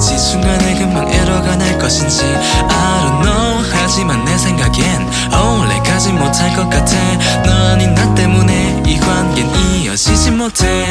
될지 순간에 금방 에러가 날 것인지. I don't know. 하지만 내 생각엔 오래가지 못할 것 같아. 너 아닌 나 때문에 이 관계는 이어지지 못해.